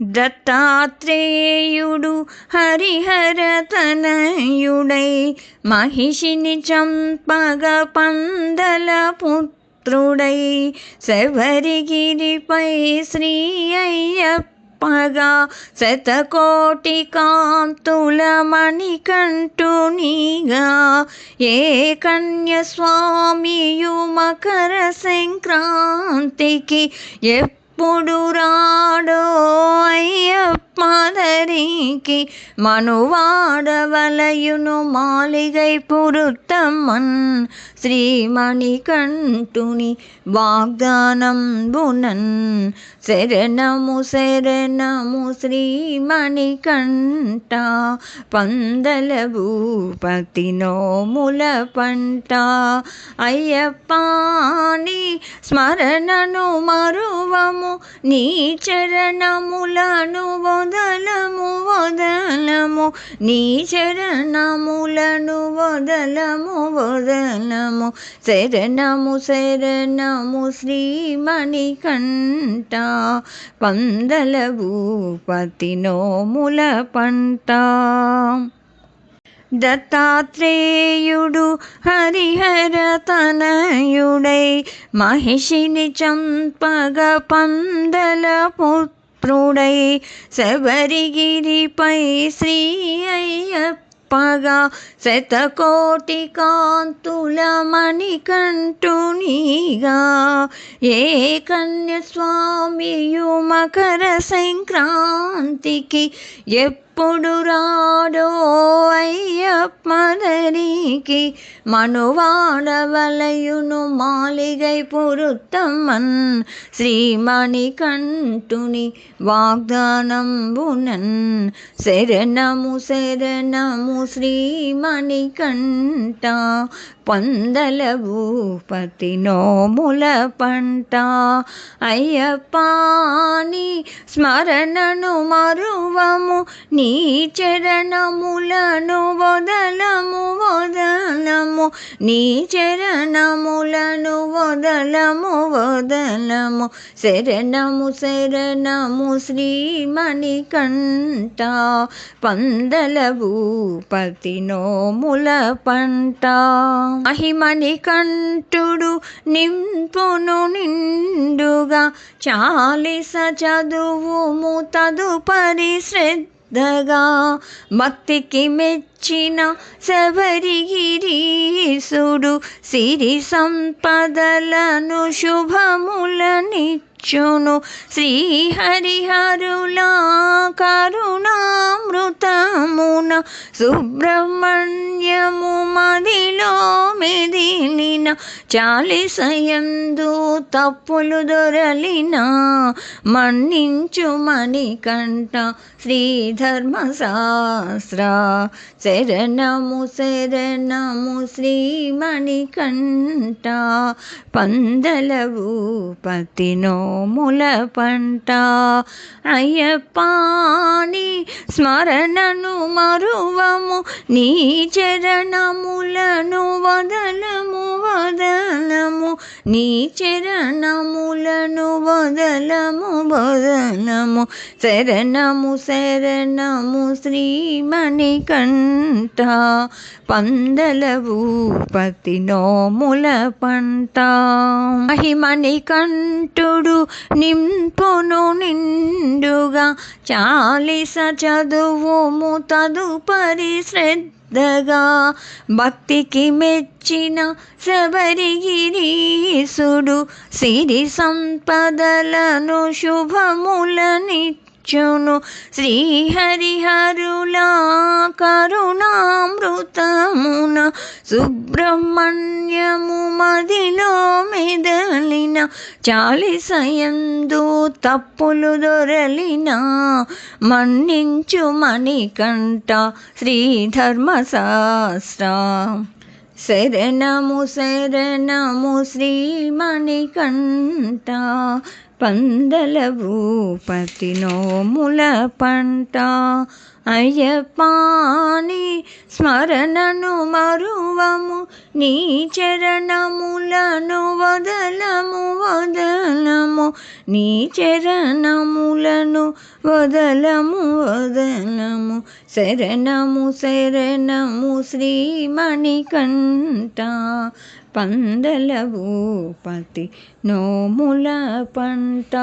దత్తాత్రేయుడు హరిహర తనయుడై మహిషిని చంపగ పందల పుత్రుడై శబరిగిరిపై శ్రీ అయ్యప్పగా శతకోటి కాంతుల మణికంఠునిగా ఏ కన్యస్వామియు మకర సంక్రాంతికి ఎప్పుడు రాడో అయ్యప్పదరికి మనువాడవలయును మాలిగై పురుత్తమ్మన్ వాగ్దానం బునన్ శరణము శరణము శ్రీమణికంఠ. పందల భూపతి నోముల పంట. అయ్యప్పాని స్మరణను మరువము. నీ చరణములను వదలము. వదలము నీ శరణములను వదలము వదలము. శరణము శరణము శ్రీమణికంఠ పందల భూపతి నోముల పంట. దత్తాత్రేయుడు హరిహర తనయుడై మహిషిని చంపగ పందల పుత్రుడై శబరిగిరిపై శ్రీ అయ్యప్పగా శతకోటి కాంతుల మణికంఠునిగా ఏ కన్యస్వామియు మకర సంక్రాంతికి ఎప్పుడు రాడో అయ్యప్పదరికి మనువాడవలయును మాలిగై పురుత్తమ్మన్ శ్రీమణికంఠుని వాగ్దానంబునన్. శరణము శరణము శ్రీమణికంఠ పందల భూపతి నోముల పంట. అయ్యప్పని స్మరణను మరువము నీ చరణములను వదలము వదలము నీ చరణములను వదలము వదలము. శరణము శరణము శ్రీమణికంఠ పందల భూపతి నోముల పంట. మహిమ మణికంఠుడు నింపును నిండుగా చాలిస చదువుము తదుపరి శ్రద్ధగా భక్తికి మెచ్చిన శబరిగిరీసుడు సిరి సంపదలను శుభములని శుభములనిచ్చును శ్రీహరిహరులా కరుణామృతమున సుబ్రహ్మణ్యము మదిలో మెదిలిన చాలిసయందు తప్పులు దొరలిన మన్నించు మణికంఠ శ్రీధర్మశాస్త్ర శరణము శరణము శ్రీమణికంఠ పందల భూపతి నోముల పంట. అయ్యప్పాని స్మరణను మరువము నీ చరణములను వదల నీ చరణములను వదలము వదలము. శరణము శరణము శ్రీమణికంఠ పందల భూపతి నోముల పంట. మహిమణి కంఠుడు నింపును నిండుగా. చాలిస చదువుము తదుపరి శ్రద్ధ శ్రద్ధగా భక్తికి మెచ్చిన శబరిగిరీసుడు సిరి సంపదలను శుభములనిచ్చును. శ్రీహరిహరులా కరుణామృతమున సుబ్రహ్మణ్యము మదిలో మెదలిన చాలిసయందు తప్పులు దొరలిన మన్నించు మణికంఠ శ్రీధర్మశాస్త్ర. శరణము శరణము శ్రీమణికంఠ పందల భూపతి నోముల పంట. అయ్యప్పాని స్మరణను మరువము నీ చరణములను వదలము వదలము. నీ చరణములను వదలము వదలము. శరణము శరణము శ్రీమణికంఠ. పందల భూపతి నోముల పంట.